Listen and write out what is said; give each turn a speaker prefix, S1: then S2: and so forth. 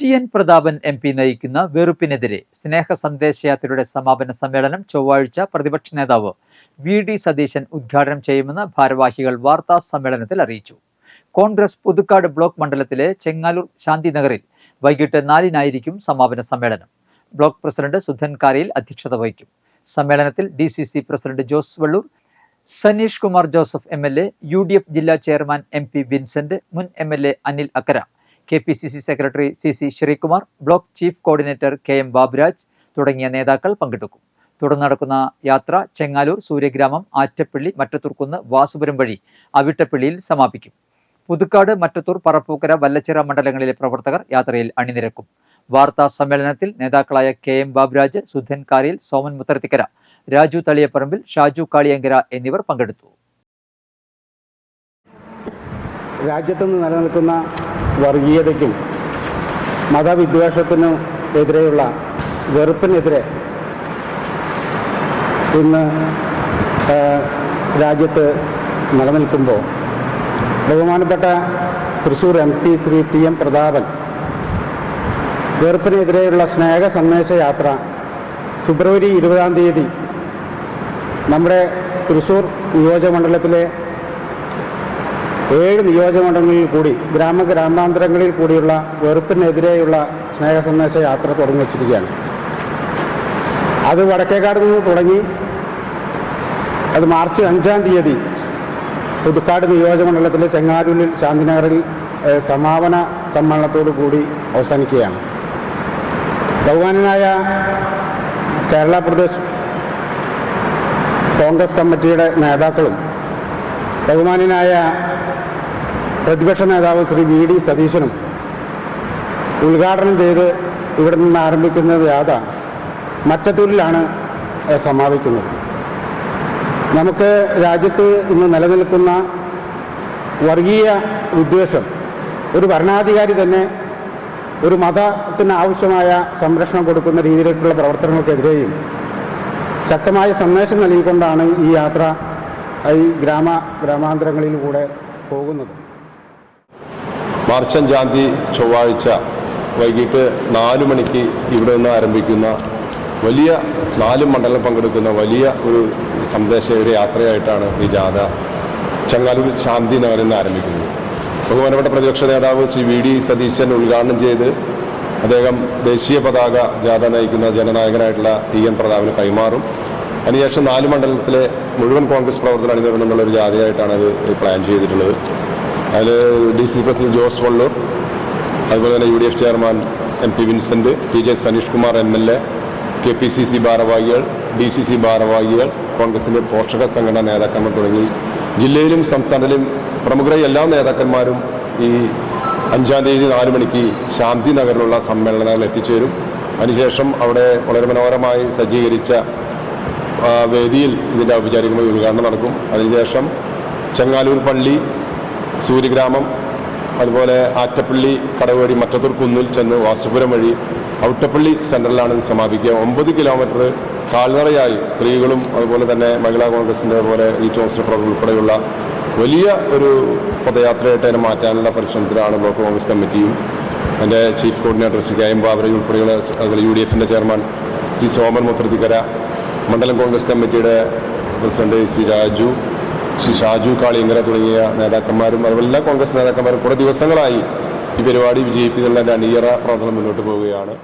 S1: T N Prathapan M P നയിക്കുന്ന വെറുപ്പിനെതിരെ സ്നേഹ സന്ദേശയാത്രയുടെ സമാപന സമ്മേളനം ചൊവ്വാഴ്ച പ്രതിപക്ഷ നേതാവ് വി ഡി സതീശൻ ഉദ്ഘാടനം ചെയ്യുമെന്ന് ഭാരവാഹികൾ വാർത്താ സമ്മേളനത്തിൽ അറിയിച്ചു. കോൺഗ്രസ് പുതുക്കാട് ബ്ലോക്ക് മണ്ഡലത്തിലെ ചെങ്ങാലൂർ ശാന്തിനഗറിൽ വൈകിട്ട് നാലിനായിരിക്കും സമാപന സമ്മേളനം. ബ്ലോക്ക് പ്രസിഡന്റ് സുധൻ കാരയിൽ അധ്യക്ഷത വഹിക്കും. സമ്മേളനത്തിൽ D C C president Jose Vallur Saneesh Kumar Joseph M L A U D F ജില്ലാ ചെയർമാൻ എം പി വിൻസെന്റ് മുൻ M L A Anil Akkara K P C C secretary C C Sreekumar block chief coordinator K M Baburaj തുടങ്ങിയ നേതാക്കൾ പങ്കെടുക്കും. തുടർന്ന് നടക്കുന്ന യാത്ര ചെങ്ങാലൂർ സൂര്യഗ്രാമം ആറ്റപ്പള്ളി മറ്റത്തൂർക്കുന്ന് വാസുപുരം വഴി അവിട്ടപ്പള്ളിയിൽ സമാപിക്കും. പുതുക്കാട് മറ്റത്തൂർ പറപ്പൂക്കര വല്ലച്ചിറ മണ്ഡലങ്ങളിലെ പ്രവർത്തകർ യാത്രയിൽ അണിനിരക്കും. വാർത്താ സമ്മേളനത്തിൽ നേതാക്കളായ കെ എം ബാബുരാജ് സുധൻ കാരിൽ സോമൻ മുത്തരത്തിക്കര രാജു തളിയപ്പറമ്പിൽ ഷാജു കാളിയങ്കര എന്നിവർ പങ്കെടുത്തു.
S2: രാജ്യത്തുനിന്ന് നിലനിൽക്കുന്ന വർഗീയതയ്ക്കും മതവിദ്വേഷത്തിനും എതിരെയുള്ള വെറുപ്പിനെതിരെ ഇന്ന് രാജ്യത്ത് നിലനിൽക്കുമ്പോൾ ബഹുമാനപ്പെട്ട Thrissur M P Shri T M Prathapan വെറുപ്പിനെതിരെയുള്ള സ്നേഹ സന്ദേശ യാത്ര ഫെബ്രുവരി ഇരുപതാം തീയതി നമ്മുടെ തൃശ്ശൂർ നിയോജകമണ്ഡലത്തിലെ ഏഴ് നിയോജകമണ്ഡലങ്ങളിൽ കൂടി ഗ്രാമ ഗ്രാമാന്തരങ്ങളിൽ കൂടിയുള്ള വെറുപ്പിനെതിരെയുള്ള സ്നേഹ സന്ദേശ യാത്ര തുടങ്ങി വച്ചിരിക്കുകയാണ്. അത് വടക്കേക്കാട് നിന്ന് തുടങ്ങി അത് മാർച്ച് അഞ്ചാം തീയതി പുതുക്കാട് നിയോജകമണ്ഡലത്തിലെ ചെങ്ങാരൂരിൽ ശാന്തിനഗറിൽ സമാപന സമ്മേളനത്തോടു കൂടി അവസാനിക്കുകയാണ്. ബഹുമാനായ കേരള പ്രദേശ് കോൺഗ്രസ് കമ്മിറ്റിയുടെ നേതാക്കളും ബഹുമാനനായ പ്രതിപക്ഷ നേതാവ് ശ്രീ വി ഡി സതീശനും ഉദ്ഘാടനം ചെയ്ത് ഇവിടെ നിന്ന് ആരംഭിക്കുന്നത് യാത മറ്റത്തൂരിലാണ് സമാപിക്കുന്നത്. നമുക്ക് രാജ്യത്ത് ഇന്ന് നിലനിൽക്കുന്ന വർഗീയ വിദ്വേഷം ഒരു ഭരണാധികാരി തന്നെ ഒരു മതത്തിന് ആവശ്യമായ സംരക്ഷണം കൊടുക്കുന്ന രീതിയിലേക്കുള്ള പ്രവർത്തനങ്ങൾക്കെതിരെയും ശക്തമായ സന്ദേശം നൽകിക്കൊണ്ടാണ് ഈ യാത്ര ഈ ഗ്രാമ ഗ്രാമാന്തരങ്ങളിലൂടെ പോകുന്നത്.
S3: മാർച്ച് ജാന്തി ചൊവ്വാഴ്ച വൈകിട്ട് നാല് മണിക്ക് ഇവിടെ നിന്ന് ആരംഭിക്കുന്ന വലിയ നാല് മണ്ഡലം പങ്കെടുക്കുന്ന വലിയ ഒരു സന്ദേശ ഒരു യാത്രയായിട്ടാണ് ഈ ജാഥ ചങ്ങാലൂർ ശാന്തി നഗറിൽ നിന്ന് ആരംഭിക്കുന്നത്. ബഹുമാനപ്പെട്ട പ്രതിപക്ഷ നേതാവ് ശ്രീ വി ഡി സതീശൻ ഉദ്ഘാടനം ചെയ്ത് അദ്ദേഹം ദേശീയ പതാക ജാഥ നയിക്കുന്ന ജനനായകനായിട്ടുള്ള ടി എൻ പ്രതാപിന് കൈമാറും. അതിനുശേഷം നാല് മണ്ഡലത്തിലെ മുഴുവൻ കോൺഗ്രസ് പ്രവർത്തനം അണിനിരണം എന്നുള്ളൊരു ജാഥയായിട്ടാണ് അത് പ്ലാൻ ചെയ്തിട്ടുള്ളത്. അതിൽ D C president Jose Vallur അതുപോലെ തന്നെ U D F chairman M P Vincent T J Saneesh Kumar M L A K P C C ഭാരവാഹികൾ ഡി സി സി ഭാരവാഹികൾ കോൺഗ്രസിന്റെ പോഷക സംഘടനാ നേതാക്കന്മാർ തുടങ്ങി. ജില്ലയിലും സംസ്ഥാനത്തിലും പ്രമുഖരായ എല്ലാ നേതാക്കന്മാരും ഈ അഞ്ചാം തീയതി നാല് മണിക്ക് ശാന്തി നഗറിലുള്ള സമ്മേളനങ്ങളിൽ എത്തിച്ചേരും. അതിനുശേഷം അവിടെ വളരെ മനോഹരമായി സജ്ജീകരിച്ച വേദിയിൽ ഇതിന്റെ ഔപചാരികമായ ഉദ്ഘാടനം നടക്കും. അതിനുശേഷം ചെങ്ങാലൂർ പള്ളി സൂര്യഗ്രാമം അതുപോലെ ആറ്റപ്പള്ളി കടവ് മറ്റത്തൂർ കുന്നിൽ ചെന്ന് വാസുപുരം വഴി ഔട്ടപ്പള്ളി സെന്ററിലാണ് ഇത് സമാപിക്കുക. ഒമ്പത് കിലോമീറ്റർ കാൽനടയായി സ്ത്രീകളും അതുപോലെ തന്നെ മഹിളാ കോൺഗ്രസിന്റെ അതുപോലെ ഈ കോൺഗ്രസ് പ്രവർത്തകർ ഉൾപ്പെടെയുള്ള വലിയ ഒരു പദയാത്രയായിട്ട് അതിനെ മാറ്റാനുള്ള പരിശ്രമത്തിലാണ് ബ്ലോക്ക് കോൺഗ്രസ് കമ്മിറ്റിയും എന്റെ chief coordinator Shri K M Babari ഉൾപ്പെടെയുള്ള അതുപോലെ യു ഡി എഫിന്റെ ചെയർമാൻ ശ്രീ സോമൻ മുത്രത്തിക്കര മണ്ഡലം കോൺഗ്രസ് കമ്മിറ്റിയുടെ പ്രസിഡന്റ് ശ്രീ രാജു ശ്രീ ഷാജു കാളിയങ്കര തുടങ്ങിയ നേതാക്കന്മാരും അതുപോലെ എല്ലാ കോൺഗ്രസ് നേതാക്കന്മാരും കുറേ ദിവസങ്ങളായി ഈ പരിപാടി വിജയിപ്പിക്കുന്നതിന്റെ അണിയറ പ്രവർത്തനം മുന്നോട്ട് പോവുകയാണ്.